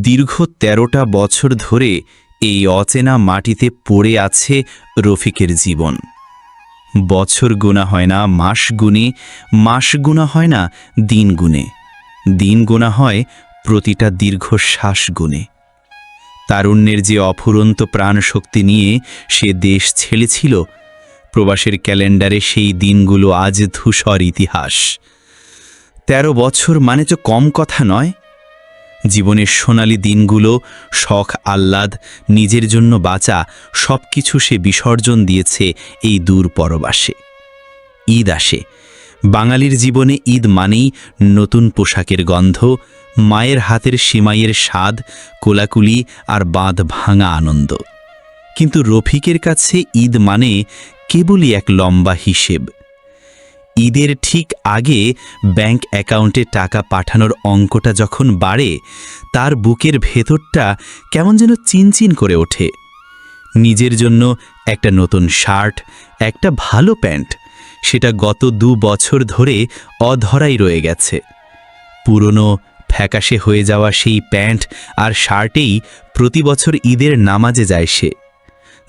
দীর্ঘ তেরোটা বছর ধরে এই অচেনা মাটিতে পড়ে আছে রফিকের জীবন। বছর গোনা হয় না মাস গুনে মাস গুণা হয় না দিন গুনে দিন গোনা হয় প্রতিটা দীর্ঘশ্বাস গুনে তারুণ্যের যে অফুরন্ত প্রাণশক্তি নিয়ে সে দেশ ছেড়েছিল প্রবাসের ক্যালেন্ডারে সেই দিনগুলো আজ ধূসর ইতিহাস। তেরো বছর মানে তো কম কথা নয় জীবনের সোনালি দিনগুলো, শখ, আহ্লাদ, নিজের জন্য বাঁচা সব কিছু সে বিসর্জন দিয়েছে এই দূর পরবাসে। ঈদ আসে। বাঙালির জীবনে ঈদ মানেই নতুন পোশাকের গন্ধ, মায়ের হাতের সিমাইয়ের স্বাদ, কোলাকুলি আর বাঁধ ভাঙা আনন্দ। কিন্তু রফিকের কাছে ঈদ মানে কেবলই এক লম্বা হিসেব। ঈদের ঠিক আগে ব্যাংক অ্যাকাউন্টে টাকা পাঠানোর অঙ্কটা যখন বাড়ে, তার বুকের ভেতরটা কেমন যেন চিনচিন করে ওঠে। নিজের জন্য একটা নতুন শার্ট, একটা ভালো প্যান্ট, সেটা গত দু বছর ধরে অধরাই রয়ে গেছে। পুরনো, ফ্যাকাশে হয়ে যাওয়া সেই প্যান্ট আর শার্টেই প্রতি বছর ঈদের নামাজে যায় সে।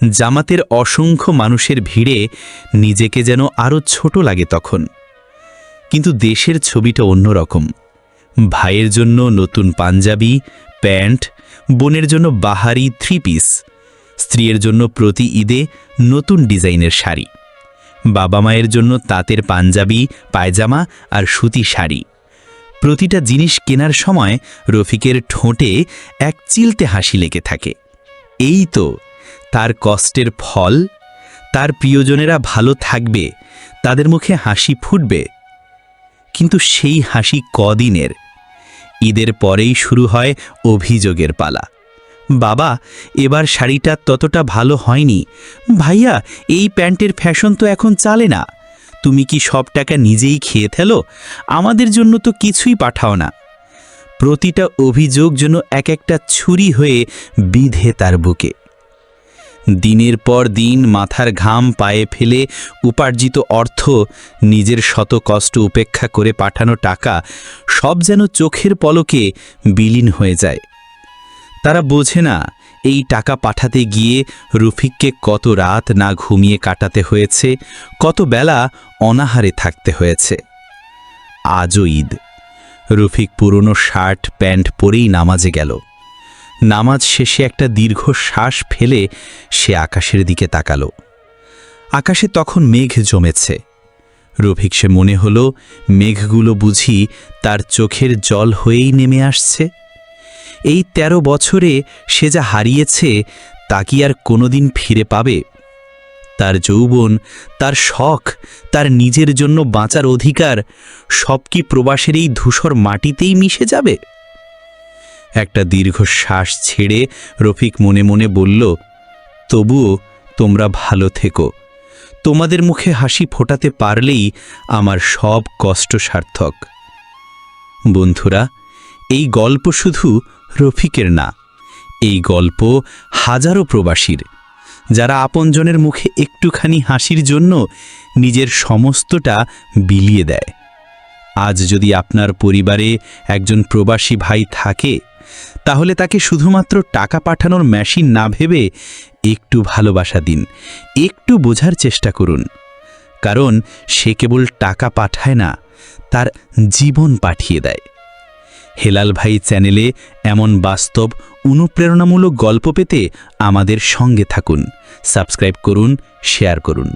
জামাতের অসংখ্য মানুষের ভিড়ে নিজেকে যেন আরও ছোট লাগে তখন। কিন্তু দেশের ছবিটা অন্যরকম। ভাইয়ের জন্য নতুন পাঞ্জাবি, প্যান্ট, বোনের জন্য বাহারি থ্রি পিস স্ত্রীর জন্য প্রতি ঈদে নতুন ডিজাইনের শাড়ি, বাবা মায়ের জন্য তাঁতের পাঞ্জাবি, পায়জামা আর সুতি শাড়ি। প্রতিটা জিনিস কেনার সময় রফিকের ঠোঁটে এক চিলতে হাসি লেগে থাকে। এই তো তার কষ্টের ফল, তার প্রিয়জনেরা ভালো থাকবে, তাদের মুখে হাসি ফুটবে। কিন্তু সেই হাসি কদিনের? ঈদের পরেই শুরু হয় অভিযোগের পালা। বাবা, এবার শাড়িটা ততটা ভালো হয়নি। ভাইয়া, এই প্যান্টের ফ্যাশন তো এখন চালে না। তুমি কি সব টাকা নিজেই খেয়ে ফেলো? আমাদের জন্য তো কিছুই পাঠাও না। প্রতিটা অভিযোগ যেন এক একটা ছুরি হয়ে বিধে তার বুকে। দিনের পর দিন মাথার ঘাম পায়ে ফেলে উপার্জিত অর্থ নিজের শত কষ্ট উপেক্ষা করে পাঠানো টাকা সব যেন চোখের পলকে বিলীন হয়ে যায়। তারা বোঝে না, এই টাকা পাঠাতে গিয়ে রফিককে কত রাত না ঘুমিয়ে কাটাতে হয়েছে, কত বেলা অনাহারে থাকতে হয়েছে। আজও ঈদ। রফিক পুরনো শার্ট, প্যান্ট পরেই নামাজে গেল। নামাজ শেষে একটা দীর্ঘ শ্বাস ফেলে সে আকাশের দিকে তাকালো। আকাশে তখন মেঘ জমেছে। রফিক সে মনে হল, মেঘগুলো বুঝি তার চোখের জল হয়েই নেমে আসছে। এই ১৩ বছরে সে যা হারিয়েছে, তা কি আর কোনোদিন ফিরে পাবে? তার যৌবন, তার শখ, তার নিজের জন্য বাঁচার অধিকার, সব কি প্রবাসের এই ধূসর মাটিতেই মিশে যাবে? একটা দীর্ঘ শ্বাস ছেড়ে রফিক মনে মনে বলল, তবুও তোমরা ভালো থেকো। তোমাদের মুখে হাসি ফোটাতে পারলেই আমার সব কষ্ট সার্থক। বন্ধুরা, এই গল্প শুধু রফিকের না, এই গল্প হাজারো প্রবাসীর। যারা আপনজনের মুখে একটুখানি হাসির জন্য নিজের সমস্তটা বিলিয়ে দেয়। আজ যদি আপনার পরিবারে একজন প্রবাসী ভাই থাকে তাহলে তাকে শুধুমাত্র টাকা পাঠানোর মেশিন না ভেবে একটু ভালোবাসা দিন, একটু বোঝার চেষ্টা করুন। কারণ সে কেবল টাকা পাঠায় না, তার জীবন পাঠিয়ে দেয়। হেলাল ভাই চ্যানেলে এমন বাস্তব, অনুপ্রেরণামূলক গল্প পেতে আমাদের সঙ্গে থাকুন। সাবস্ক্রাইব করুন শেয়ার করুন।